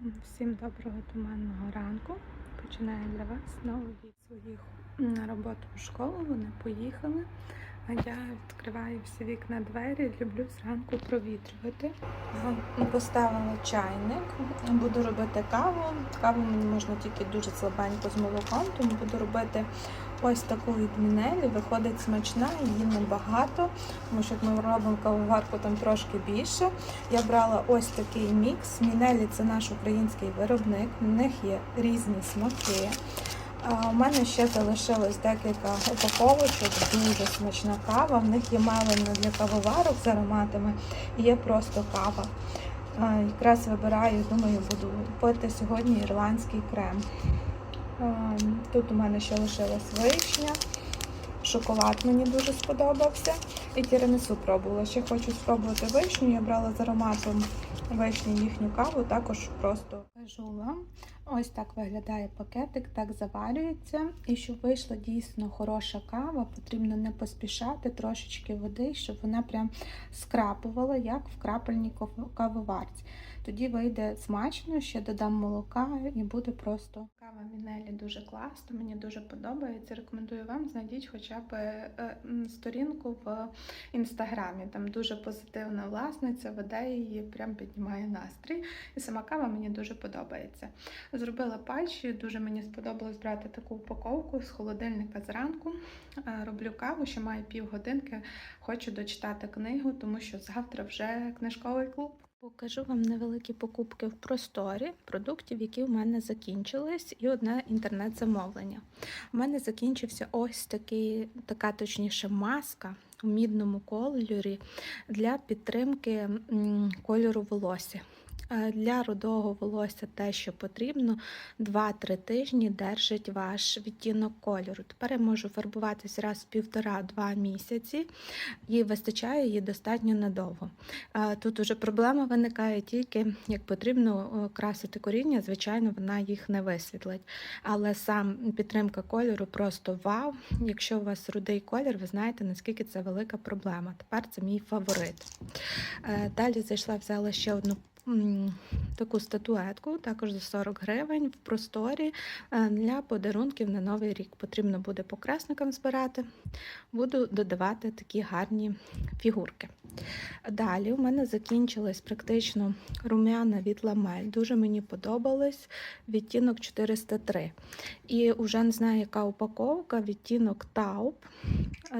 Всім доброго туманного ранку. Починаю для вас знову від своїх м, робот у школу. Вони поїхали. А я відкриваю всі вікна двері, люблю зранку провітрювати. Поставила чайник, буду робити каву. Каву мені можна тільки дуже слабенько з молоком, тому буду робити ось таку від Мінелі. Виходить смачна, її небагато, тому що ми робимо кавоварку там трошки більше. Я брала ось такий мікс. Мінелі це наш український виробник. В них є різні смаки. У мене ще залишилось декілька упаковочок, дуже смачна кава. В них є мелена для кавоварок з ароматами і є просто кава. Якраз вибираю, думаю, буду пити сьогодні ірландський крем. Тут у мене ще лишилась вишня. Шоколад мені дуже сподобався. І тірамісу пробувала. Ще хочу спробувати вишню. Я брала з ароматом вишні їхню каву, також просто вам. Ось так виглядає пакетик, так заварюється. І щоб вийшла дійсно хороша кава, потрібно не поспішати трошечки води, щоб вона прям скрапувала, як в крапельній кавоварці. Тоді вийде смачно, ще додам молока і буде просто кава Мінелі дуже класно, мені дуже подобається. Рекомендую вам знайдіть хоча б е, сторінку в інстаграмі. Там дуже позитивна власниця, веде її, прям піднімає настрій. І сама кава мені дуже подобається. Зробила патчі, дуже мені сподобалось брати таку упаковку з холодильника зранку. Е, Роблю каву, ще маю півгодинки. Хочу дочитати книгу, тому що завтра вже книжковий клуб. Покажу вам невеликі покупки в просторі продуктів, які в мене закінчились, і одне інтернет-замовлення. У мене закінчився ось такий, така точніше маска у мідному кольорі для підтримки кольору волосся. Для рудого волосся те, що потрібно, 2-3 тижні держить ваш відтінок кольору. Тепер я можу фарбуватись раз в півтора-два місяці, і вистачає її достатньо надовго. Тут уже проблема виникає тільки, як потрібно красити коріння, звичайно, вона їх не висвітлить. Але сам підтримка кольору просто вау. Якщо у вас рудий колір, ви знаєте, наскільки це велика проблема. Тепер це мій фаворит. Е, Далі зайшла, взяла ще одну. Таку статуетку, також за 40 гривень в просторі е, для подарунків на новий рік. Потрібно буде покресникам збирати. Буду додавати такі гарні фігурки. Далі у мене закінчилась практично рум'яна від ламель. Дуже мені подобалось відтінок 403. І вже не знаю, яка упаковка, відтінок тауп,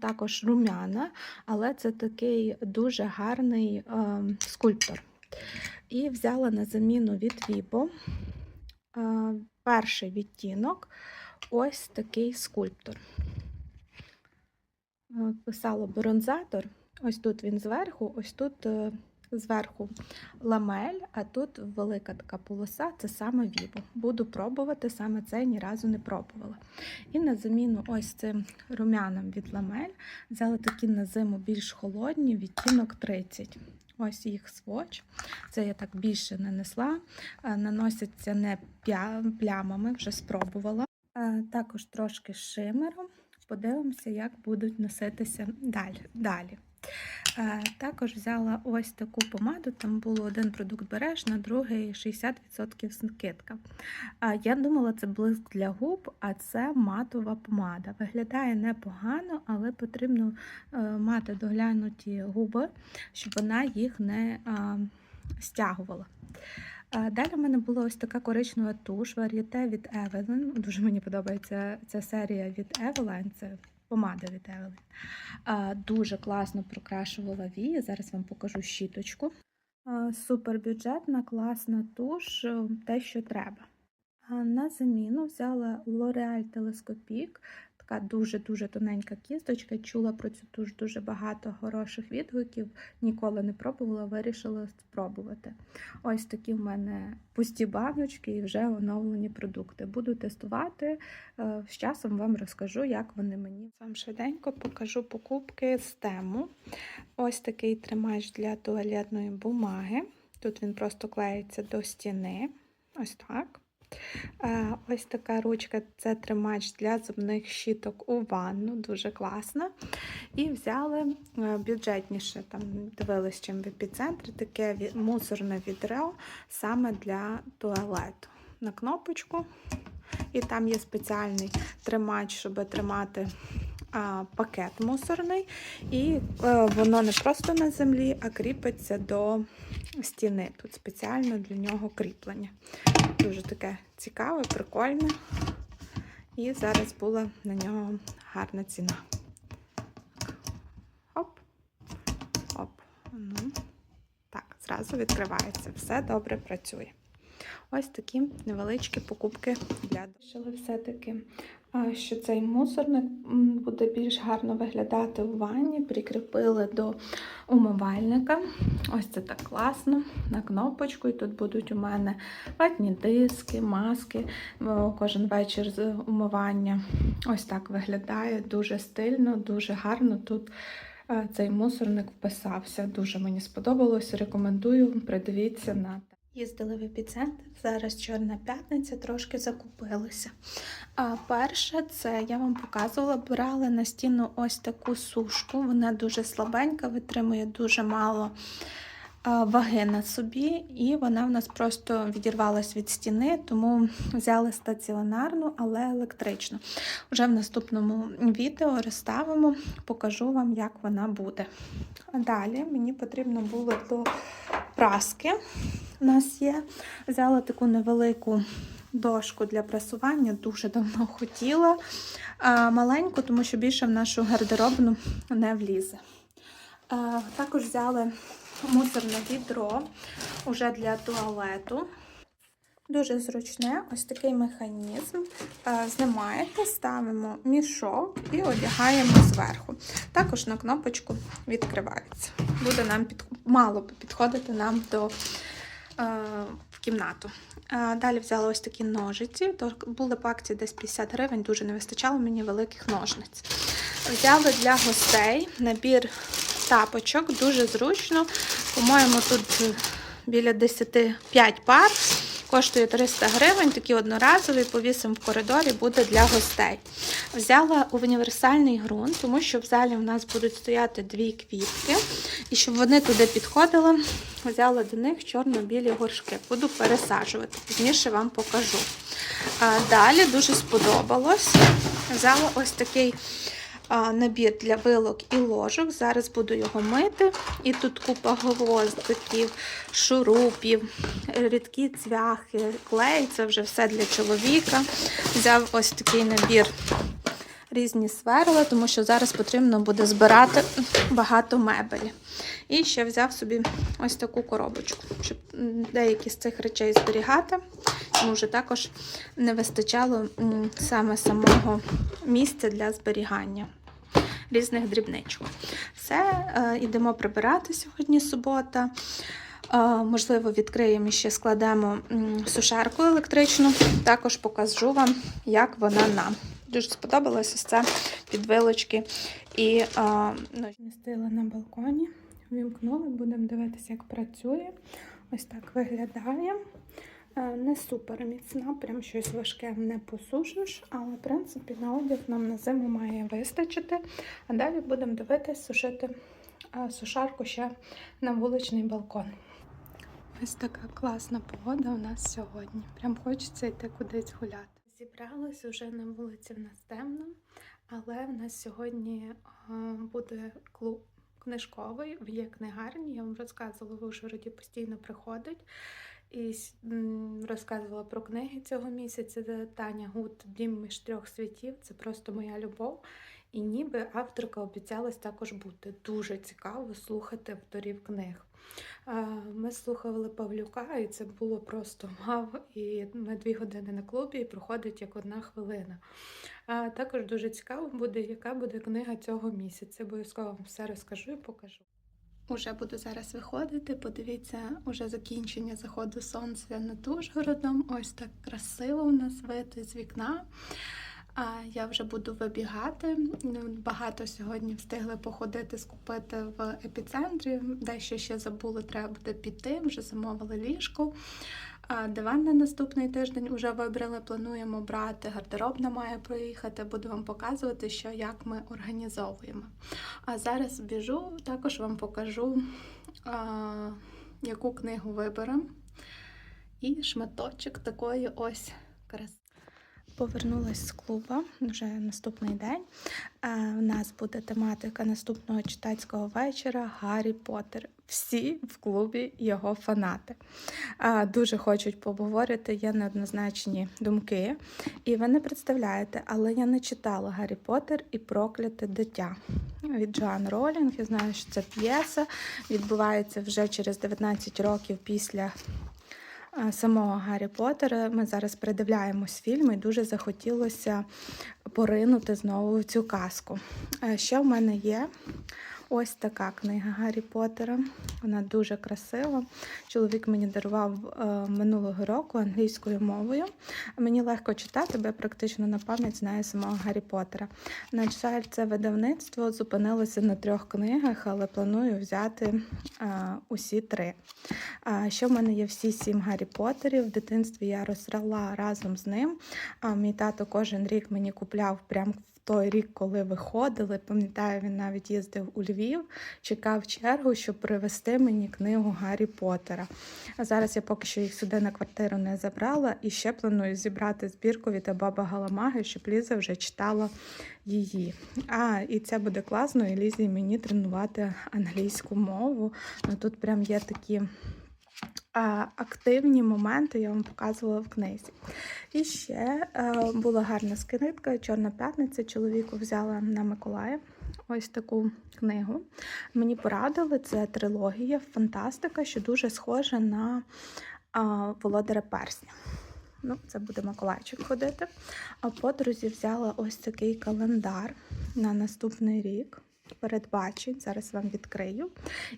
також рум'яна, але це такий дуже гарний е, скульптор. І взяла на заміну від е, перший відтінок ось такий скульптор. Писало бронзатор. Ось тут він зверху, ось тут е, зверху ламель, а тут велика така полоса це саме Vivo. Буду пробувати, саме це ні разу не пробувала. І на заміну ось цим румянам від ламель взяла такі на зиму більш холодні, відтінок 30. Ось їх сводч. Це я так більше нанесла. Е, Наносяться не плямами, вже спробувала. Е, Також трошки шимером. Подивимося, як будуть носитися далі. Е, Також взяла ось таку помаду. Там було один продукт береш, на другий 60% скидка. Я думала, це блиск для губ, а це матова помада. Виглядає непогано, але потрібно е, мати доглянуті губи, щоб вона їх не стягувала. Далі в мене була ось така коричнева туш вар'єте від Evelyn. Дуже мені подобається ця серія від Evelyn. Це помада від. Дуже класно прокрашувала вії. Зараз вам покажу щіточку. Супер бюджетна, класна туш, е, те, що треба. На заміну взяла L'Oreal Telescopic, така дуже-дуже тоненька кісточка. Чула про цю туш дуже багато хороших відгуків, ніколи не пробувала, вирішила спробувати. Ось такі в мене пусті баночки і вже оновлені продукти. Буду тестувати. е, З часом вам розкажу, як вони мені. Вам швиденько покажу покупки з тему. Ось такий тримач для туалетної бумаги. Тут він просто клеїться до стіни. Ось так. Ось така ручка це тримач для зубних щіток у ванну, дуже класна. І взяли е, бюджетніше, там дивились чим в епіцентрі, таке мусорне відро саме для туалету. На кнопочку. І там є спеціальний тримач, щоб тримати пакет мусорний. І е, воно не просто на землі, а кріпиться до стіни. Тут спеціально для нього кріплення. Дуже таке цікаве, прикольне. І зараз була на нього гарна ціна. Оп. Оп. Ну. Так, зразу відкривається. Все добре працює. Ось такі невеличкі покупки для Вирішили все-таки, що цей мусорник буде більш гарно виглядати у ванні. Прикріпили до умивальника. Ось це так класно. На кнопочку. І тут будуть у мене ватні диски, маски. Кожен вечір з умивання. Ось так виглядає дуже стильно, дуже гарно. Тут цей мусорник вписався. Дуже мені сподобалось. Рекомендую. Придивіться на. Їздили в епіцентр. Зараз Чорна п'ятниця, трошки закупилися. А перше, це я вам показувала, брали на стіну ось таку сушку. Вона дуже слабенька, витримує дуже мало ваги на собі, і вона в нас просто відірвалась від стіни, тому взяли стаціонарну, але електричну. Вже в наступному відео розставимо, покажу вам, як вона буде. Далі мені потрібно було до праски. У нас є. Взяла таку невелику дошку для прасування, дуже давно хотіла. Маленьку, тому що більше в нашу гардеробну не влізе. Також взяли мусорне відро уже для туалету. Дуже зручне, ось такий механізм. Е, Знімаєте, ставимо мішок і одягаємо зверху. Також на кнопочку відкривається. Буде нам під... мало підходити нам до е, в кімнату. Е, Далі взяла ось такі ножиці. Були по акції десь 50 гривень, дуже не вистачало мені великих ножниць. Взяли для гостей набір тапочок, дуже зручно. По-моєму, тут біля 10 5 пар. Коштує 300 гривень, такі одноразові, повісимо в коридорі, буде для гостей. Взяла універсальний ґрунт, тому що в залі в нас будуть стояти дві квітки. І щоб вони туди підходили, взяла до них чорно-білі горшки. Буду пересаджувати, пізніше вам покажу. Далі дуже сподобалось. Взяла ось такий набір для вилок і ложок. Зараз буду його мити. І тут купа гвоздиків, шурупів, рідкі цвяхи, клей це вже все для чоловіка. Взяв ось такий набір різні сверла, тому що зараз потрібно буде збирати багато мебелі. І ще взяв собі ось таку коробочку, щоб деякі з цих речей зберігати. Тому вже також не вистачало саме самого місця для зберігання різних дрібничок. Все, е, йдемо прибирати сьогодні субота. Е, Можливо, відкриємо і ще складемо сушарку електричну. Також покажу вам, як вона нам. Дуже сподобалося ось це підвилочки і е, ну, на балконі. Вімкнули, будемо дивитися, як працює. Ось так виглядає. Е, Не супер міцна, прям щось важке не посушиш, але в принципі на одяг нам на зиму має вистачити. А далі будемо дивитися, сушити е, сушарку ще на вуличний балкон. Ось така класна погода у нас сьогодні. Прям хочеться йти кудись гуляти. Зібралась уже на вулиці в нас темно, але в нас сьогодні е, буде клуб книжковий в є книгарні. Я вам розказувала, в Ужгороді постійно приходить. І розказувала про книги цього місяця. Таня Гуд Дім між трьох світів. Це просто моя любов. І ніби авторка обіцялась також бути. Дуже цікаво слухати авторів книг. Ми слухали Павлюка, і це було просто вау. І ми дві години на клубі і проходить як одна хвилина. Також дуже цікаво буде, яка буде книга цього місяця. Обов'язково вам все розкажу і покажу. Уже буду зараз виходити. Подивіться, уже закінчення заходу сонця над Ужгородом. Ось так красиво у нас вид з вікна. А я вже буду вибігати. Ну, Багато сьогодні встигли походити, скупити в епіцентрі. Дещо ще забули, треба буде піти. Вже замовили ліжко. Диван на наступний тиждень вже вибрали, плануємо брати. Гардеробна має приїхати. Буду вам показувати, що як ми організовуємо. А зараз біжу, також вам покажу, а, яку книгу виберемо. І шматочок такої ось краси. Повернулась з клубу вже наступний день. У нас буде тематика наступного читацького вечора Гаррі Поттер. Всі в клубі його фанати. Дуже хочуть поговорити, є неоднозначні думки. І ви не представляєте, але я не читала Гаррі Поттер і Прокляте дитя від Джоан Ролінг. Я знаю, що це п'єса. Відбувається вже через 19 років після самого Гаррі Поттера. Ми зараз передивляємось фільм і дуже захотілося поринути знову в цю казку. Ще в мене є ось така книга Гаррі Поттера. Вона дуже красива. Чоловік мені дарував е, минулого року англійською мовою. Мені легко читати, бо я практично на пам'ять знаю самого Гаррі Поттера. На жаль, це видавництво зупинилося на трьох книгах, але планую взяти е, усі три. Ще в мене є всі сім Гаррі Поттерів. В дитинстві я росла разом з ним. Мій тато кожен рік мені купляв прямо в той рік, коли виходили. Пам'ятаю, він навіть їздив у Львів, чекав чергу, щоб привезти мені книгу Гаррі Поттера. А зараз я поки що їх сюди на квартиру не забрала і ще планую зібрати збірку від Баба Галамаги, щоб Ліза вже читала її. А, і це буде класно, і Лізі мені тренувати англійську мову. Ну, тут прям є такі активні моменти, я вам показувала в книзі. І ще е, була гарна скидка, Чорна п'ятниця. Чоловіку взяла на Миколая ось таку книгу. Мені порадили, це трилогія, фантастика, що дуже схожа на Володаря Персня. Ну, це буде Миколайчик ходити. А подрузі взяла ось такий календар на наступний рік. Передбачень, зараз вам відкрию.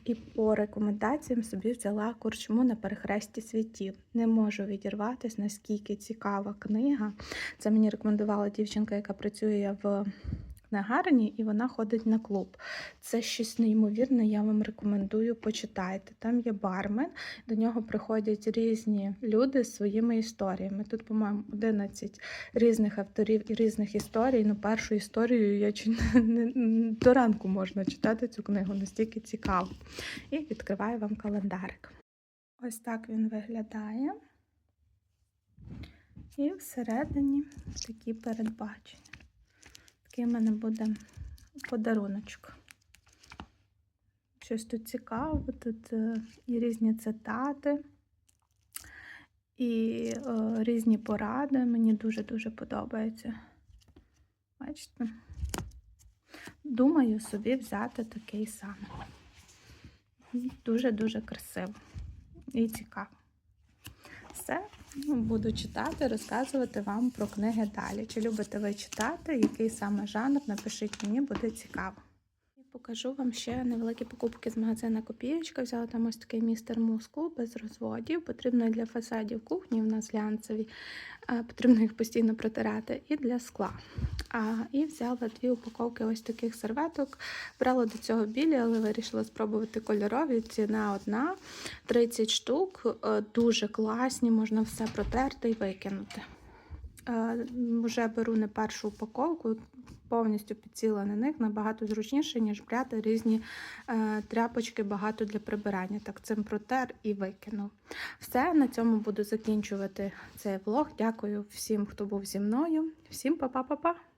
І по рекомендаціям собі взяла корчму на перехресті світів. Не можу відірватися, наскільки цікава книга. Це мені рекомендувала дівчинка, яка працює в книгарні, і вона ходить на клуб. Це щось неймовірне, я вам рекомендую, почитайте. Там є бармен, до нього приходять різні люди з своїми історіями. Тут, по-моєму, 11 різних авторів і різних історій. Ну, першу історію я чи до ранку можна читати цю книгу, настільки цікаво. І відкриваю вам календарик. Ось так він виглядає. І всередині такі передбачення. Такий в мене буде подаруночок. Щось тут цікаве, тут е, і різні цитати, і е, різні поради. Мені дуже-дуже подобається. Бачите? Думаю собі взяти такий самий. Дуже-дуже красиво і цікаво. Все, ну, буду читати, розказувати вам про книги далі. Чи любите ви читати, який саме жанр? Напишіть мені, буде цікаво. Покажу вам ще невеликі покупки з магазину Копієчка. Взяла там ось такий містер мускул без розводів. Потрібно для фасадів кухні, в нас глянцеві, потрібно їх постійно протирати, і для скла. А, і взяла дві упаковки ось таких серветок. Брала до цього білі, але вирішила спробувати кольорові. Ціна одна, 30 штук, е, дуже класні, можна все протерти і викинути. Е, Вже беру не першу упаковку, повністю підсіла на них набагато зручніше, ніж брати різні е, тряпочки, багато для прибирання. Так, цим протер і викинув. Все, на цьому буду закінчувати цей влог. Дякую всім, хто був зі мною. Всім па-па-па-па!